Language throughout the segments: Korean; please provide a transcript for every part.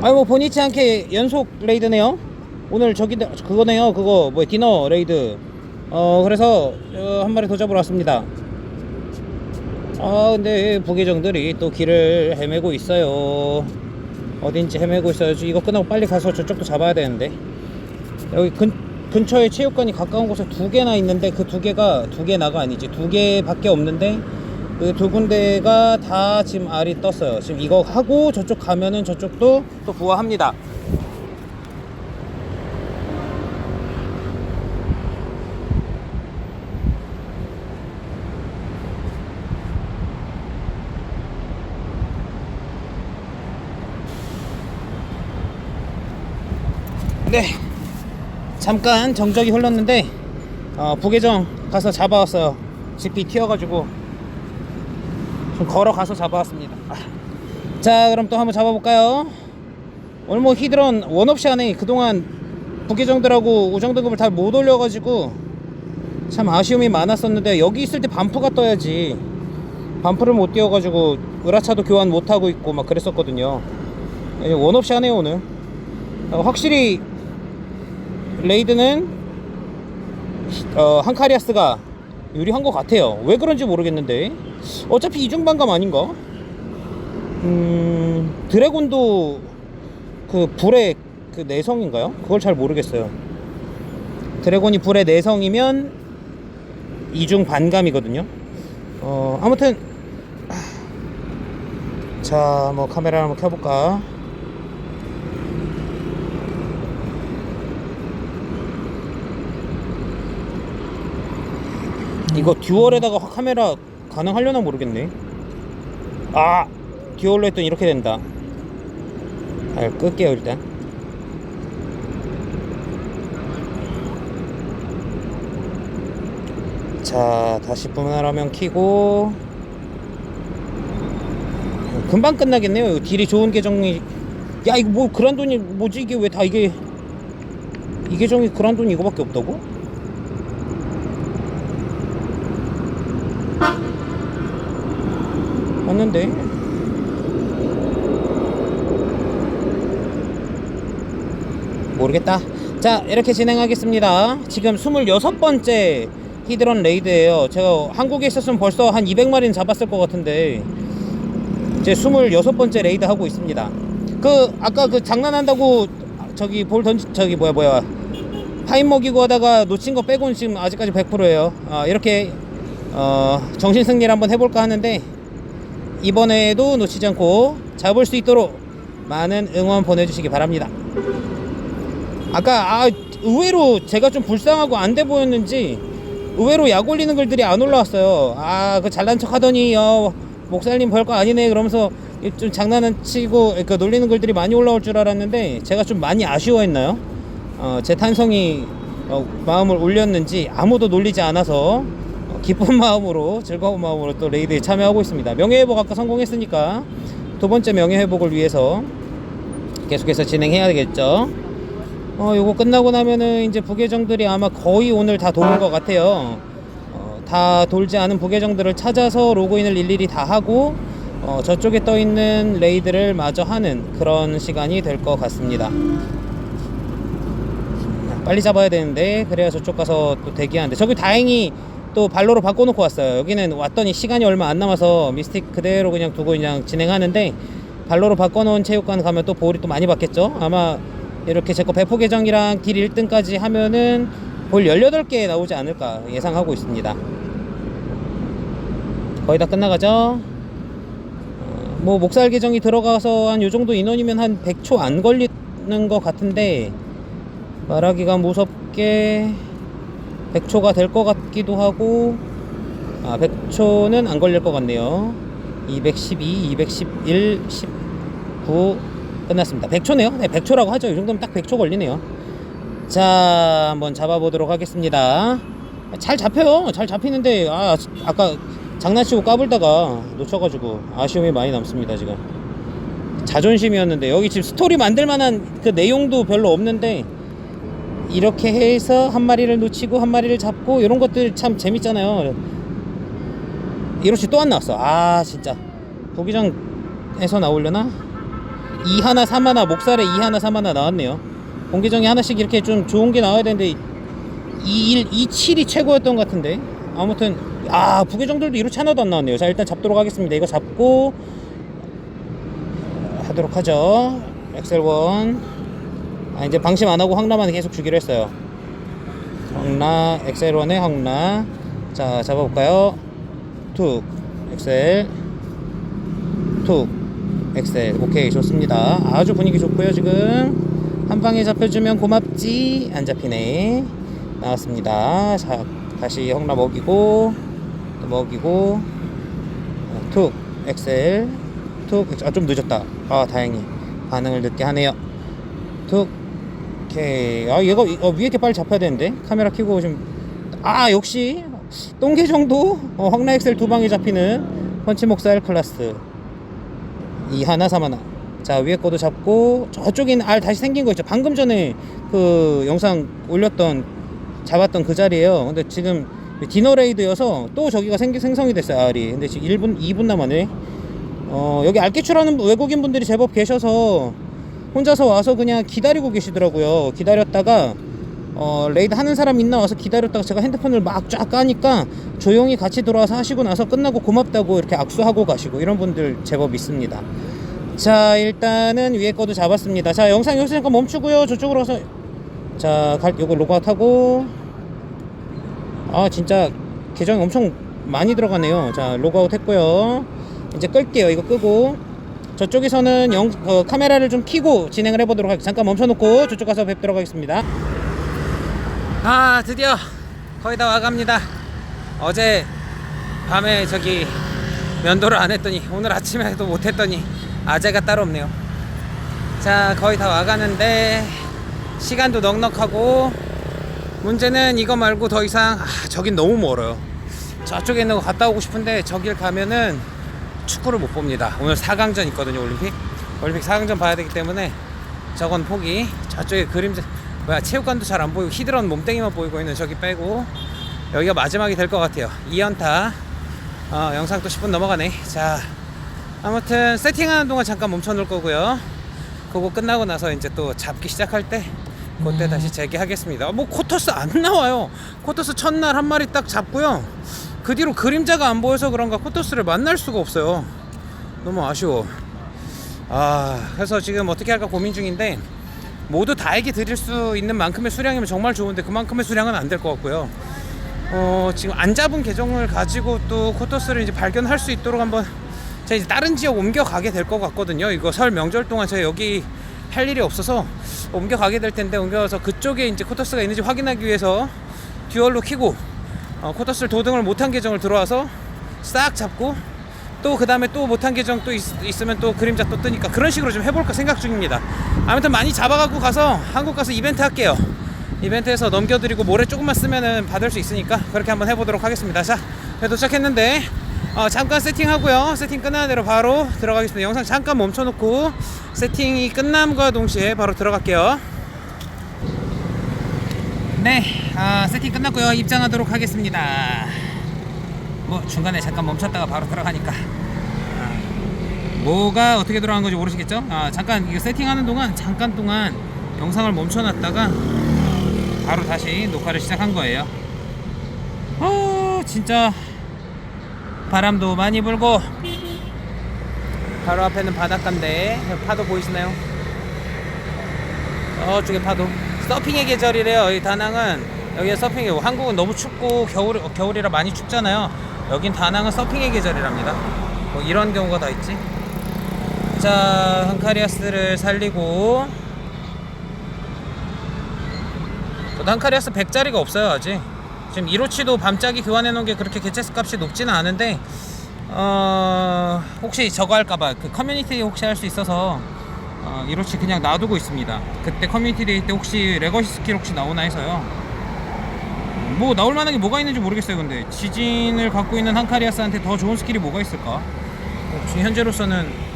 아니 뭐 본의치 않게 연속 레이드네요. 오늘 저기 그거네요. 그거 뭐 디너 레이드. 어 그래서 어, 한 마리 더 잡으러 왔습니다. 아 근데 부계정들이 또 길을 헤매고 있어요. 어딘지 헤매고 있어요. 이거 끝나고 빨리 가서 저쪽도 잡아야 되는데 여기 근 근처에 체육관이 가까운 곳에 두 개나 있는데 그 두 개가 두 개나가 아니지 두 개밖에 없는데 그 두 군데가 다 지금 알이 떴어요. 지금 이거 하고 저쪽 가면은 저쪽도 또 부화합니다. 네. 잠깐 정적이 흘렀는데 어, 부계정 가서 잡아왔어요. 집이 튀어가지고 좀 걸어가서 잡아왔습니다. 아. 자 그럼 또 한번 잡아볼까요? 오늘 뭐 히드런 원없이 안에 그동안 부계정들하고 우정등급을 다못 올려가지고 참 아쉬움이 많았었는데 여기 있을 때 반프가 떠야지 반프를 못 띄워가지고 으라차도 교환 못하고 있고 막 그랬었거든요 예, 원없이 하네요 오늘 어, 확실히 레이드는 어, 한카리아스가 유리한 것 같아요. 왜 그런지 모르겠는데 어차피 이중반감 아닌가? 음 드래곤도 그 불의 그 내성인가요? 그걸 잘 모르겠어요. 드래곤이 불의 내성이면 이중 반감이거든요. 어 아무튼 자 뭐 카메라 한번 켜볼까? 이거 듀얼에다가 카메라 가능하려나 모르겠네. 아! 듀얼로 했더니 이렇게 된다. 아, 끌게요, 일단. 자, 다시 분할하면 키고. 금방 끝나겠네요. 딜이 좋은 계정이. 야, 이거 뭐, 그란돈이, 뭐지? 이게 왜 다 이게. 이 계정이 그란돈이 이거밖에 없다고? 맞는데? 모르겠다. 자 이렇게 진행하겠습니다. 지금 26번째 히드런 레이드에요. 제가 한국에 있었으면 벌써 한 200마리는 잡았을 것 같은데 이제 26번째 레이드 하고 있습니다. 그 아까 그 장난한다고 저기 볼 던지 저기 뭐야 뭐야. 파인 먹이고 하다가 놓친 거 빼고는 지금 아직까지 100%예요. 아, 이렇게 어, 정신 승리를 한번 해볼까 하는데 이번에도 놓치지 않고 잡을 수 있도록 많은 응원 보내주시기 바랍니다. 아까 아, 의외로 제가 좀 불쌍하고 안 돼 보였는지 의외로 약 올리는 글들이 안 올라왔어요. 아 그 잘난 척 하더니 어, 목살님 별거 아니네 그러면서 좀 장난은 치고 그 놀리는 글들이 많이 올라올 줄 알았는데 제가 좀 많이 아쉬워했나요? 어, 제 탄성이 어, 마음을 울렸는지 아무도 놀리지 않아서 어, 기쁜 마음으로 즐거운 마음으로 또 레이드에 참여하고 있습니다. 명예회복 아까 성공했으니까 두 번째 명예회복을 위해서 계속해서 진행해야 되겠죠. 어, 요거 끝나고 나면은 이제 부계정들이 아마 거의 오늘 다 도는 것 같아요. 어, 다 돌지 않은 부계정들을 찾아서 로그인을 일일이 다 하고 어, 저쪽에 떠 있는 레이드를 마저 하는 그런 시간이 될 것 같습니다. 빨리 잡아야 되는데 그래야 저쪽 가서 또 대기하는데 저기 다행히 또 발로로 바꿔놓고 왔어요. 여기는 왔더니 시간이 얼마 안 남아서 미스틱 그대로 그냥 두고 그냥 진행하는데 발로로 바꿔놓은 체육관 가면 또 볼이 또 많이 받겠죠. 아마 이렇게 제거 배포 계정이랑 딜 1등까지 하면은 볼 18개 나오지 않을까 예상하고 있습니다. 거의 다 끝나가죠? 어, 뭐 목살 계정이 들어가서 한 요 정도 인원이면 한 100초 안 걸리는 것 같은데 말하기가 무섭게 100초가 될 것 같기도 하고 아 100초는 안 걸릴 것 같네요. 212, 211, 19 끝났습니다. 100초네요? 네 100초라고 하죠. 이 정도면 딱 100초 걸리네요. 자 한번 잡아보도록 하겠습니다. 잘 잡혀요. 잘 잡히는데 아 아까 장난치고 까불다가 놓쳐가지고 아쉬움이 많이 남습니다 지금. 자존심이었는데 여기 지금 스토리 만들 만한 그 내용도 별로 없는데 이렇게 해서 한 마리를 놓치고 한 마리를 잡고 이런 것들 참 재밌잖아요. 이로치 또안 나왔어. 아 진짜. 부기장에서 나오려나? 2 하나 3 하나 목살에 2 하나 3 하나 나왔네요. 공기정이 하나씩 이렇게 좀 좋은 게 나와야 되는데 21, 27이 최고였던 것 같은데? 아무튼 아 부계정들도 이렇게 하나도 안 나왔네요. 자 일단 잡도록 하겠습니다. 이거 잡고 하도록 하죠. 엑셀1 아 이제 방심 안 하고 황라만 계속 주기로 했어요. 황라 엑셀1에 황라. 자 잡아볼까요? 툭 엑셀. 툭 엑셀. 오케이 좋습니다. 아주 분위기 좋고요 지금. 한 방에 잡혀주면 고맙지. 안 잡히네. 나왔습니다. 자 다시 황라 먹이고 또 먹이고. 툭 엑셀. 툭 아 좀 늦었다. 아 다행히. 반응을 늦게 하네요. 툭 오케이. 아 얘가 어, 위에 게 빨리 잡혀야 되는데? 카메라 켜고 좀 아 역시 똥개 정도? 어, 황라 엑셀 두 방에 잡히는 펀치 목살 클라스. 이 하나 삼 하나. 자 위에 거도 잡고 저쪽에는 알 다시 생긴 거 있죠? 방금 전에 그 영상 올렸던 잡았던 그 자리에요. 근데 지금 디너레이드여서 또 저기가 생, 생성이 됐어요 알이. 근데 지금 1분 2분 남았네. 어 여기 알깨추라는 외국인 분들이 제법 계셔서 혼자서 와서 그냥 기다리고 계시더라고요 기다렸다가 어, 레이드 하는 사람 있나 와서 기다렸다가 제가 핸드폰을 막 쫙 까니까 조용히 같이 들어와서 하시고 나서 끝나고 고맙다고 이렇게 악수하고 가시고 이런 분들 제법 있습니다. 자, 일단은 위에 거도 잡았습니다. 자, 영상 여기서 잠깐 멈추고요. 저쪽으로 가서 자, 갈 요거 로그아웃 하고 아, 진짜 계정이 엄청 많이 들어가네요. 자, 로그아웃 했고요. 이제 끌게요. 이거 끄고 저쪽에서는 영, 어, 카메라를 좀 켜고 진행을 해보도록 하겠습니다. 잠깐 멈춰놓고 저쪽 가서 뵙도록 하겠습니다. 아 드디어 거의 다 와갑니다 어제 밤에 저기 면도를 안 했더니 오늘 아침에도 못 했더니 아재가 따로 없네요 자 거의 다 와가는데 시간도 넉넉하고 문제는 이거 말고 더 이상 아, 저긴 너무 멀어요 저쪽에 있는 거 갔다 오고 싶은데 저길 가면은 축구를 못 봅니다. 오늘 4강전 있거든요 올림픽. 올림픽 4강전 봐야 되기 때문에 저건 포기. 저쪽에 그림자 뭐야 체육관도 잘 안 보이고 히드런 몸뚱이만 보이고 있는 저기 빼고 여기가 마지막이 될 것 같아요. 2연타. 어, 영상 또 10분 넘어가네. 자 아무튼 세팅하는 동안 잠깐 멈춰 놓을 거고요. 그거 끝나고 나서 이제 또 잡기 시작할 때 그때 다시 재개하겠습니다. 뭐 코터스 안 나와요. 코터스 첫날 한 마리 딱 잡고요. 그 뒤로 그림자가 안 보여서 그런가 코터스를 만날 수가 없어요 너무 아쉬워 아 그래서 지금 어떻게 할까 고민 중인데 모두 다에게 드릴 수 있는 만큼의 수량이면 정말 좋은데 그만큼의 수량은 안 될 것 같고요. 어, 지금 안 잡은 계정을 가지고 또 코터스를 이제 발견할 수 있도록 한번 제가 이제 다른 지역 옮겨가게 될 것 같거든요. 이거 설 명절 동안 제가 여기 할 일이 없어서 옮겨가게 될 텐데 옮겨서 그쪽에 이제 코터스가 있는지 확인하기 위해서 듀얼로 키고 어, 코터스를 도등을 못한 계정을 들어와서 싹 잡고 또 그 다음에 또 못한 계정 또 있, 있으면 또 그림자 또 뜨니까 그런 식으로 좀 해볼까 생각 중입니다. 아무튼 많이 잡아갖고 가서 한국 가서 이벤트 할게요. 이벤트에서 넘겨드리고 모래 조금만 쓰면은 받을 수 있으니까 그렇게 한번 해보도록 하겠습니다. 자, 네, 도착했는데 어, 잠깐 세팅하고요. 세팅 끝나는 대로 바로 들어가겠습니다. 영상 잠깐 멈춰놓고 세팅이 끝남과 동시에 바로 들어갈게요. 네, 아, 세팅 끝났고요. 입장하도록 하겠습니다. 뭐 중간에 잠깐 멈췄다가 바로 들어가니까 아, 뭐가 어떻게 들어간 건지 모르시겠죠? 아, 잠깐 이거 세팅하는 동안 잠깐 동안 영상을 멈춰놨다가 바로 다시 녹화를 시작한 거예요. 어, 진짜 바람도 많이 불고 바로 앞에는 바닷가인데 파도 보이시나요? 저쪽에 파도 서핑의 계절이래요. 이 다낭은 여기 서핑이 한국은 너무 춥고 겨울 겨울이라 많이 춥잖아요. 여긴 다낭은 서핑의 계절이랍니다. 뭐 이런 경우가 다 있지. 자, 한카리아스를 살리고 한카리아스 100짜리가 없어요 아직. 지금 이로치도 밤짜기 교환해 놓은 게 그렇게 개체수 값이 높지는 않은데 어 혹시 저거 할까봐 그 커뮤니티 혹시 할 수 있어서 어, 이로치 그냥 놔두고 있습니다. 그때 커뮤니티 데이 때 혹시 레거시 스킬 혹시 나오나 해서요. 뭐 나올 만한 게 뭐가 있는지 모르겠어요. 근데 지진을 갖고 있는 한카리아스한테 더 좋은 스킬이 뭐가 있을까? 어, 지금 현재로서는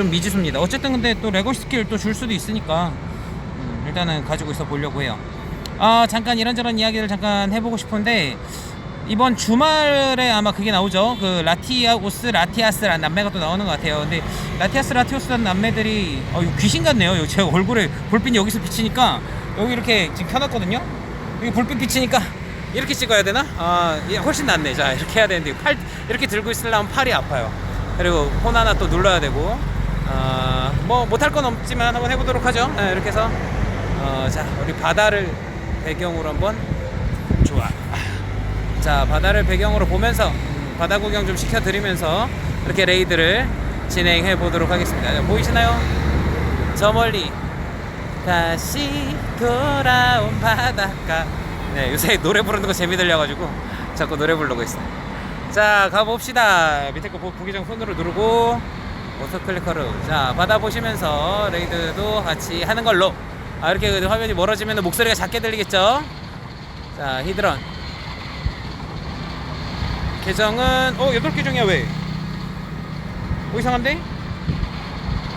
좀 미지수입니다. 어쨌든 근데 또 레거시 스킬 또 줄 수도 있으니까 음, 일단은 가지고 있어 보려고 해요. 아 잠깐 이런저런 이야기를 잠깐 해보고 싶은데 이번 주말에 아마 그게 나오죠. 그 라티아오스, 라티아스라는 남매가 또 나오는 것 같아요. 근데 라티아스, 라티오스라는 남매들이 어, 귀신 같네요. 제가 얼굴에 볼빛이 여기서 비치니까 여기 이렇게 지금 켜놨거든요. 여기 볼빛 비치니까 이렇게 찍어야 되나? 아, 예, 훨씬 낫네. 자, 이렇게 해야 되는데 팔 이렇게 들고 있으려면 팔이 아파요. 그리고 폰 하나 또 눌러야 되고. 아, 뭐 못할 건 없지만 한번 해보도록 하죠. 네, 이렇게 해서 어, 자, 우리 바다를 배경으로 한번 좋아. 자 바다를 배경으로 보면서 음, 바다 구경 좀 시켜드리면서 이렇게 레이드를 진행해 보도록 하겠습니다. 자, 보이시나요? 저 멀리 다시 돌아온 바닷가. 네 요새 노래 부르는 거 재미 들려가지고 자꾸 노래 부르고 있어요. 자 가봅시다. 밑에 거 보- 부기장 손으로 누르고 오토클리커로 자 바다 보시면서 레이드도 같이 하는 걸로. 아 이렇게 그 화면이 멀어지면 목소리가 작게 들리겠죠? 자 히드런 계정은 어 8계정이야 왜? 어 이상한데?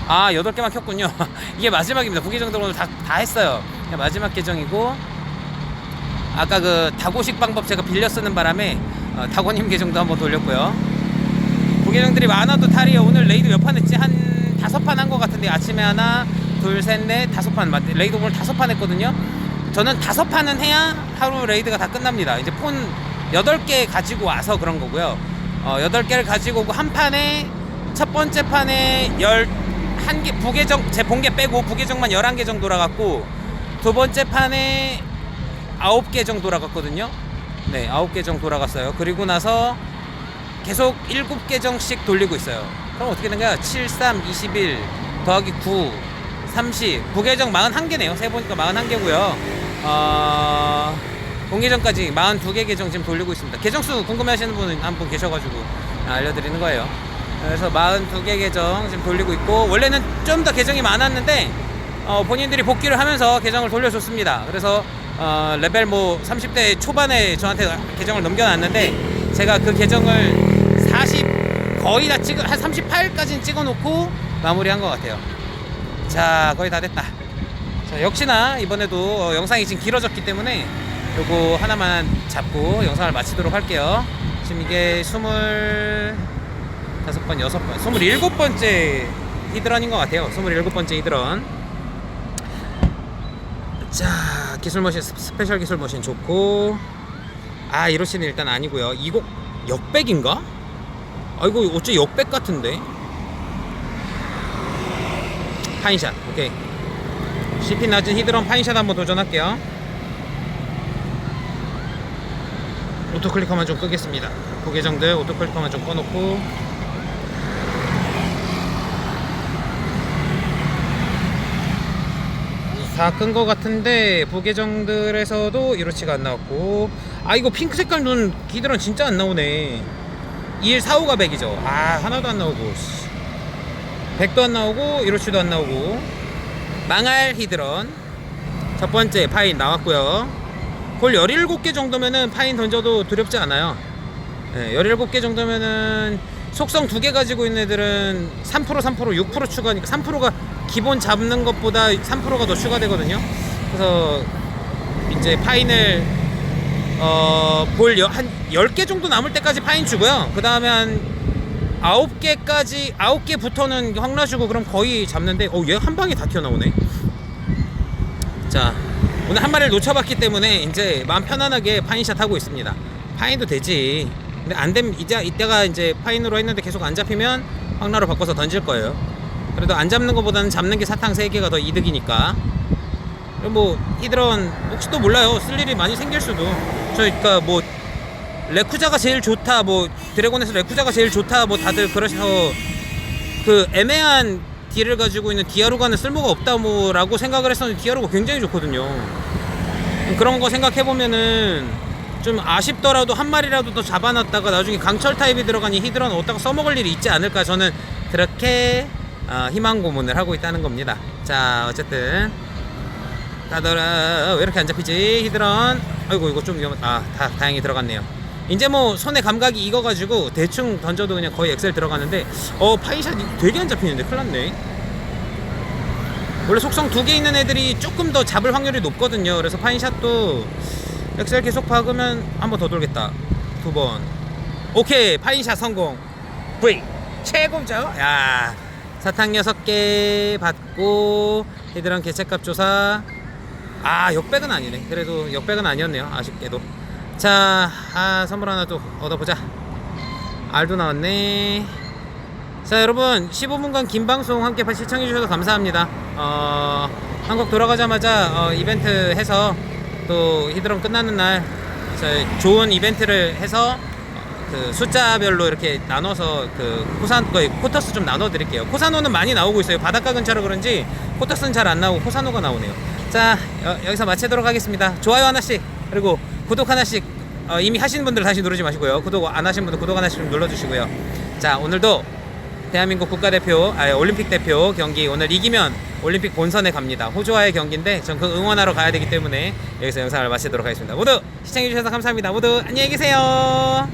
아 8개만 켰군요 이게 마지막입니다 부계정들 오늘 다, 다 했어요 마지막 계정이고 아까 그 다고식 방법 제가 빌려 쓰는 바람에 어, 다고님 계정도 한번 돌렸고요 부계정들이 많아도 탈이에요 오늘 레이드 몇 판 했지? 한 다섯 판 한 것 같은데 아침에 하나 둘셋넷 다섯 판. 맞- 레이드 오늘 다섯 판 했거든요. 저는 다섯 판은 해야 하루 레이드가 다 끝납니다. 이제 폰 여덟 개 가지고 와서 그런 거고요. 어, 여덟 개를 가지고 오고 한 판에 첫 번째 판에 열한개 부계정 제 본계 빼고 부계정만 11개 정도 돌아갔고 두 번째 판에 아홉 개 정도 돌아갔거든요. 네 아홉 개 정도 돌아갔어요. 그리고 나서 계속 7계정씩 돌리고 있어요. 그럼 어떻게 된가요? 7, 3, 21 더하기 9, 30 부계정 41개네요. 세보니까 41개고요. 어... 공계정까지 42개 계정 지금 돌리고 있습니다. 계정수 궁금해하시는 분은 한분 계셔가지고 알려드리는 거예요. 그래서 42개 계정 지금 돌리고 있고 원래는 좀 더 계정이 많았는데 어, 본인들이 복귀를 하면서 계정을 돌려줬습니다. 그래서 어, 레벨 뭐 30대 초반에 저한테 계정을 넘겨놨는데 제가 그 계정을 40 거의 다 찍어 한 38까지는 찍어놓고 마무리한 것 같아요. 자 거의 다 됐다. 자 역시나 이번에도 어, 영상이 지금 길어졌기 때문에 요거 하나만 잡고 영상을 마치도록 할게요. 지금 이게 25번, 6번, 27번째 히드런인 것 같아요. 27번째 히드런. 자 기술 머신 스- 스페셜 기술 머신 좋고 아 이러시는 일단 아니고요 이곡 역백인가? 아 이거 어째 역백 같은데? 파인샷 오케이. CP 낮은 히드런 파인샷 한번 도전할게요. 오토클리커만 좀 끄겠습니다. 고계정들 오토클리커만 좀 꺼놓고. 다 끈 거 같은데 부계정들에서도 이렇지가 안 나왔고. 아 이거 핑크 색깔 눈 기드런 진짜 안 나오네 21, 4, 5가 100이죠. 아 하나도 안 나오고 100도 안 나오고 이렇지도 안 나오고. 망할 히드런. 첫 번째 파인 나왔고요. 볼 17개 정도면은 파인 던져도 두렵지 않아요. 네, 17개 정도면은 속성 두 개 가지고 있는 애들은 3% 3% 6% 추가니까 3%가 기본 잡는 것보다 3%가 더 추가되거든요. 그래서 이제 파인을 어, 볼한 10개 정도 남을 때까지 파인 주고요. 그 다음에 한 9개까지 9개부터는 확 놔주고 그럼 거의 잡는데 어, 얘 한 방에 다 튀어나오네. 자, 오늘 한 마리를 놓쳐봤기 때문에 이제 마음 편안하게 파인샷 하고 있습니다. 파인도 되지. 근데 안 되면 이제 이때가 이제 파인으로 했는데 계속 안 잡히면 황라로 바꿔서 던질 거예요. 그래도 안 잡는 것보다는 잡는 게 사탕 3개가 더 이득이니까. 뭐 히드런 혹시 또 몰라요. 쓸 일이 많이 생길 수도. 저 그러니까 뭐 레쿠자가 제일 좋다. 뭐 드래곤에서 레쿠자가 제일 좋다. 뭐 다들 그러셔서 그 애매한 딜을 가지고 있는 디아루가는 쓸모가 없다 뭐라고 생각을 했었는데 디아루가 굉장히 좋거든요. 그런 거 생각해 보면은 좀 아쉽더라도 한 마리라도 더 잡아놨다가 나중에 강철 타입이 들어간 이 히드런 어디다가 써먹을 일이 있지 않을까 저는 그렇게 어, 희망 고문을 하고 있다는 겁니다. 자 어쨌든 다들 왜 이렇게 안 잡히지 히드런 아이고 이거 좀 위험 아 다, 다행히 들어갔네요. 이제 뭐 손에 감각이 익어가지고 대충 던져도 그냥 거의 엑셀 들어가는데 어 파이샷 되게 안 잡히는데 큰일 났네. 원래 속성 두 개 있는 애들이 조금 더 잡을 확률이 높거든요. 그래서 파인샷도 엑셀 계속 박으면 한 번 더 돌겠다. 두 번. 오케이 파인샷 성공. V 최고죠. 야 사탕 여섯 개 받고 헤드랑 개체값 조사. 아 역백은 아니네. 그래도 역백은 아니었네요. 아쉽게도. 자, 아 선물 하나 또 얻어보자. 알도 나왔네. 자 여러분 15분간 긴 방송 함께 시청해 주셔서 감사합니다. 어, 한국 돌아가자마자 어, 이벤트 해서 또 히드럼 끝나는 날 좋은 이벤트를 해서 어, 그 숫자별로 이렇게 나눠서 그 코산 거의 코터스 좀 나눠 드릴게요. 코사노는 많이 나오고 있어요. 바닷가 근처라 그런지 코터스는 잘 안 나오고 코사노가 나오네요. 자 여, 여기서 마치도록 하겠습니다. 좋아요 하나씩 그리고 구독 하나씩 어, 이미 하신 분들 다시 누르지 마시고요. 구독 안 하신 분들 구독 하나씩 좀 눌러주시고요. 자 오늘도 대한민국 국가대표, 아 올림픽 대표 경기 오늘 이기면 올림픽 본선에 갑니다. 호주와의 경기인데 전 그 응원하러 가야 되기 때문에 여기서 영상을 마치도록 하겠습니다. 모두 시청해주셔서 감사합니다. 모두 안녕히 계세요.